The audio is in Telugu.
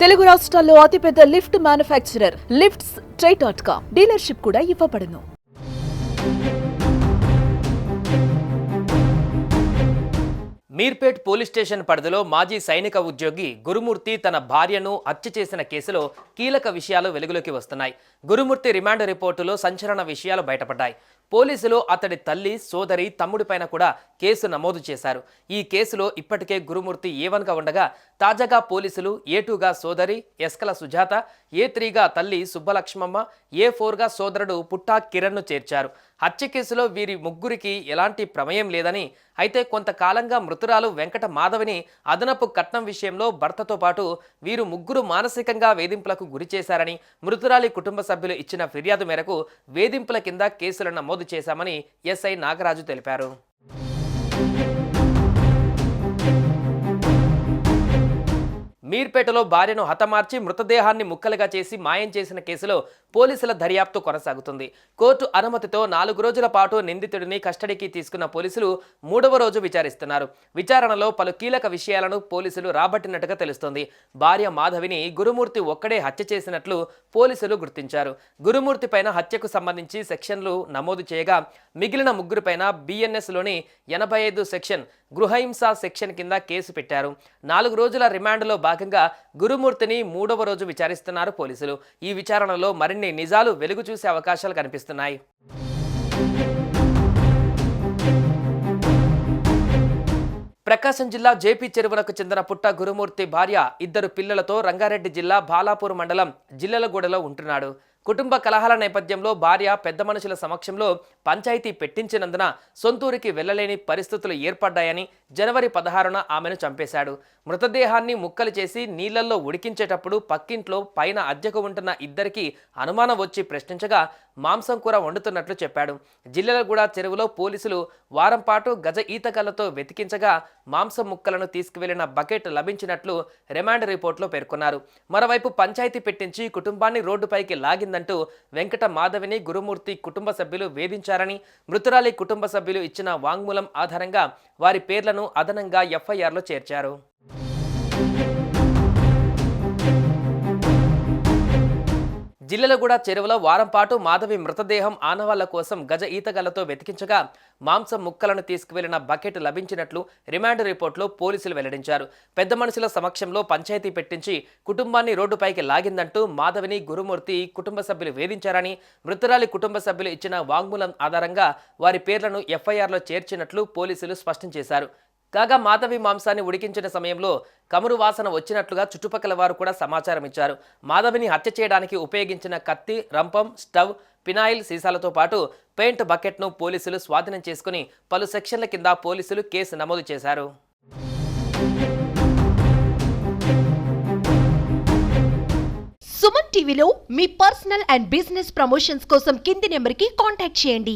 తెలుగు రాష్ట్రాల్లో అతిపెద్ద lift manufacturer lifts try dot com dealership కూడా ఇవ్వబడును. మీర్పేట్ పోలీస్ స్టేషన్ పరిధిలో మాజీ సైనిక ఉద్యోగి గురుమూర్తి తన భార్యను హత్య చేసిన కేసులో కీలక విషయాలు వెలుగులోకి వస్తున్నాయి. గురుమూర్తి రిమాండ్ రిపోర్టులో సంచలన విషయాలు బయటపడ్డాయి. పోలీసులు అతడి తల్లి సోదరి తమ్ముడిపైన కూడా కేసు నమోదు చేశారు. ఈ కేసులో ఇప్పటికే గురుమూర్తి ఏవన్గా ఉండగా తాజాగా పోలీసులు ఏ టూగా సోదరి ఎస్కల సుజాత ఏ త్రీగా తల్లి సుబ్బలక్ష్మమ్మ ఏ ఫోర్గా సోదరుడు పుట్టా కిరణ్ను చేర్చారు. హత్య కేసులో వీరి ముగ్గురికి ఎలాంటి ప్రమేయం లేదని అయితే కొంతకాలంగా మృతురాలు వెంకట మాధవిని అదనపు కట్నం విషయంలో భర్తతో పాటు వీరు ముగ్గురు మానసికంగా వేధింపులకు గురి చేశారని మృతురాలి కుటుంబ సభ్యులు ఇచ్చిన ఫిర్యాదు మేరకు వేధింపుల కింద కేసులు నమోదు చేశామని ఎస్ఐ నాగరాజు తెలిపారు. మీర్పేటలో భార్యను హతమార్చి మృతదేహాన్ని ముక్కలుగా చేసి మాయం చేసిన కేసులో పోలీసుల దర్యాప్తు కొనసాగుతుంది. కోర్టు అనుమతితో నాలుగు రోజుల పాటు నిందితుడిని కస్టడీకి తీసుకున్న పోలీసులు మూడవ రోజు విచారిస్తున్నారు. విచారణలో పలు కీలక విషయాలను పోలీసులు రాబట్టినట్టుగా తెలుస్తోంది. భార్య మాధవిని గురుమూర్తి ఒక్కడే హత్య చేసినట్లు పోలీసులు గుర్తించారు. గురుమూర్తి పైన హత్యకు సంబంధించి సెక్షన్లు నమోదు చేయగా మిగిలిన ముగ్గురిపైన బిఎన్ఎస్లోని ఎనభై ఐదు సెక్షన్ గృహహింస సెక్షన్ కింద కేసు పెట్టారు. నాలుగు రోజుల రిమాండ్లో భాగంగా గురుమూర్తిని మూడవ రోజు విచారిస్తున్నారు పోలీసులు. ఈ విచారణలో మరిన్ని నిజాలు వెలుగు చూసే అవకాశాలు కనిపిస్తున్నాయి. ప్రకాశం జిల్లా జేపీ చెరువులకు చెందిన పుట్ట గురుమూర్తి భార్య ఇద్దరు పిల్లలతో రంగారెడ్డి జిల్లా బాలాపూర్ మండలం జిల్లలగూడలో ఉంటున్నాడు. కుటుంబ కలహాల నేపథ్యంలో భార్య పెద్ద మనుషుల సమక్షంలో పంచాయతీ పెట్టించినందున సొంతూరికి వెళ్ళలేని పరిస్థితులు ఏర్పడ్డాయని జనవరి పదహారున ఆమెను చంపేశాడు. మృతదేహాన్ని ముక్కలు చేసి నీళ్ళలో ఉడికించేటప్పుడు పక్కింట్లో పైన అద్దెకు ఉంటున్న ఇద్దరికి అనుమానం వచ్చి ప్రశ్నించగా మాంసం కూర వండుతున్నట్లు చెప్పాడు. జిల్లెలగూడ చెరువులో పోలీసులు వారం పాటు గజ ఈతకలతో వెతికించగా మాంసం ముక్కలను తీసుకువెళ్ళిన బకెట్ లభించినట్లు రిమాండ్ రిపోర్ట్లో పేర్కొన్నారు. మరోవైపు పంచాయతీ పెట్టించి కుటుంబాన్ని రోడ్డుపైకి జరిగిందంటూ వెంకట మాధవిని గురుమూర్తి కుటుంబ సభ్యులు వేధించారని మృతురాలి కుటుంబ సభ్యులు ఇచ్చిన వాంగ్మూలం ఆధారంగా వారి పేర్లను అదనంగా ఎఫ్ఐఆర్లో చేర్చారు. జిల్లెలగూడ చెరువులో వారం పాటు మాధవి మృతదేహం ఆనవాళ్ళ కోసం గజ ఈతగలతో వెతికించగా మాంసం ముక్కలను తీసుకువెళ్ళిన బకెట్ లభించినట్లు రిమాండ్ రిపోర్టులో పోలీసులు వెల్లడించారు. పెద్ద మనుషుల సమక్షంలో పంచాయతీ పెట్టించి కుటుంబాన్ని రోడ్డుపైకి లాగిందంటూ మాధవిని గురుమూర్తి కుటుంబ సభ్యులు వేధించారని మృతురాలి కుటుంబ సభ్యులు ఇచ్చిన వాంగ్మూలం ఆధారంగా వారి పేర్లను ఎఫ్ఐఆర్లో చేర్చినట్లు పోలీసులు స్పష్టం చేశారు. కాగా మాధవి మాంసాన్ని ఉడికించిన సమయంలో కమురు వాసన వచ్చినట్లుగా చుట్టుపక్కల వారు కూడా సమాచారం ఇచ్చారు. మాధవిని హత్య చేయడానికి ఉపయోగించిన కత్తి రంపం స్టవ్ పినాయిల్ సీసాలతో పాటు పెయింట్ బకెట్ను పోలీసులు స్వాధీనం చేసుకుని పలు సెక్షన్ల కింద పోలీసులు కేసు నమోదు చేశారు. సుమన్ టీవీలో మీ పర్సనల్ అండ్ బిజినెస్ ప్రమోషన్స్ కోసం కింది నెంబర్కి కాంటాక్ట్ చేయండి.